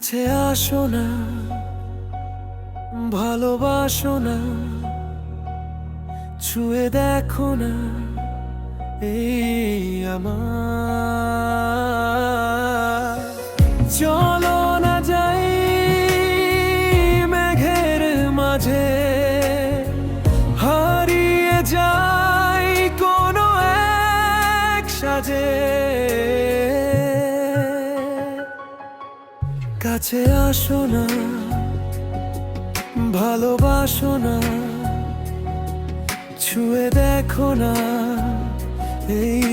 কাছে আসো না, ভালোবাসো না, ছুঁয়ে দেখো না এই আমার। চলো না যাই মেঘের মাঝে, হারিয়ে যাই কোনো এক সাজে। কাছে আসো না ভালোবাসো না ছুঁয়ে দেখো না এই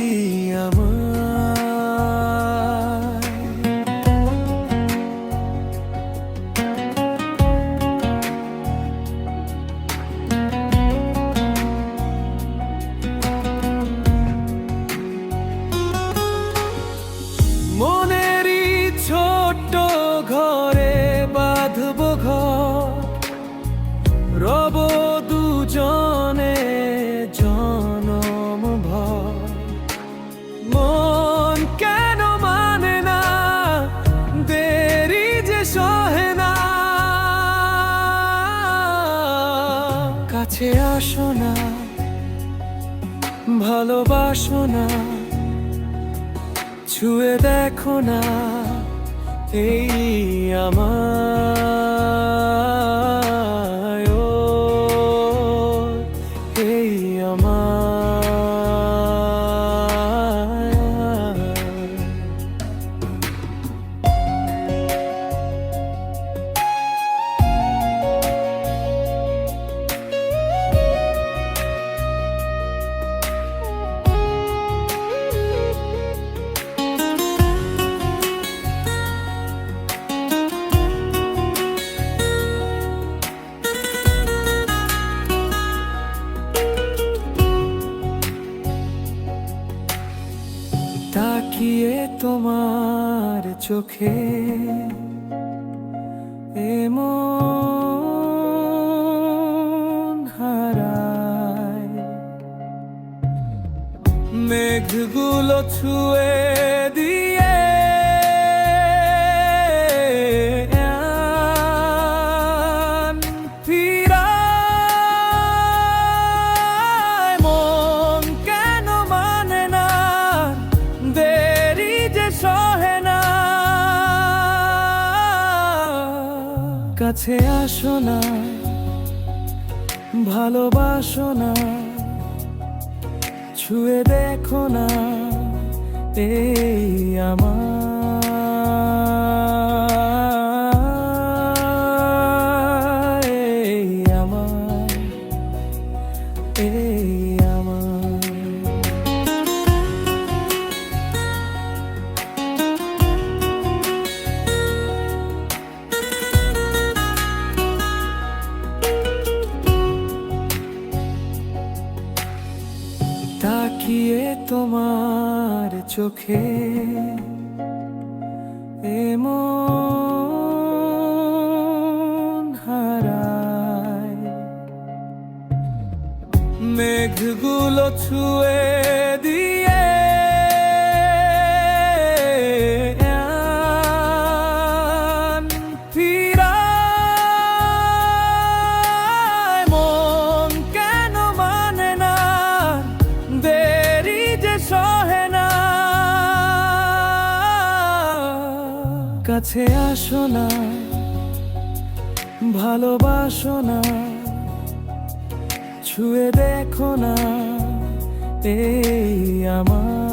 ভালোবাসো না ছুঁয়ে দেখো না এই আমার তাকিয়ে তোমার চোখে এমন হারায়। মেঘগুলো ছুয়ে দিয়ে কাছে আসো না ভালোবাসো না ছুঁয়ে দেখো না এই আমার এই আমার এই তাকিয়ে তোমার চোখে এমন হারায়। মেঘগুলো ছুঁয়ে কাছে আসো না ভালোবাসো না ছুঁয়ে দেখো না এই আমার